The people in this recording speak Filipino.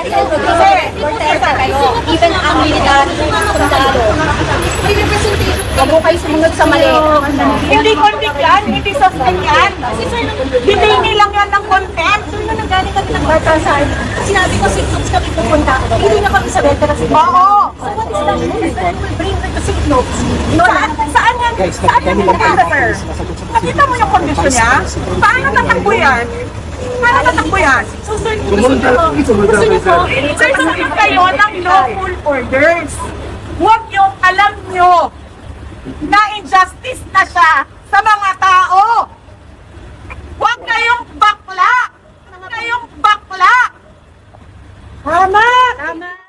Kasi, Duterte kayo. Even ang military, sundalo. Huwag mo kayo sumunod sa mali. Hindi convict yan, hindi suspend yan. Hiningi lang yan ng contempt. Sir, nung nanggaling kami ng batasan, sinabi ko si Cooks kami pupunta. Hindi na kami sa veterans. Oo. So what is we'll bring the St. Notes. Saan, saan yan, saan yan pupunta, sir? Nakita mo yung kondisyon niya? Paano tatakbo yan? Tatakbo yan? So sir, gusto niyo po, po, Sir, sumunod kayo ng lawful orders. Huwag yung alam nyo na injustice na siya sa mga tao. Huwag kayong bakla. Huwag kayong bakla. Tama.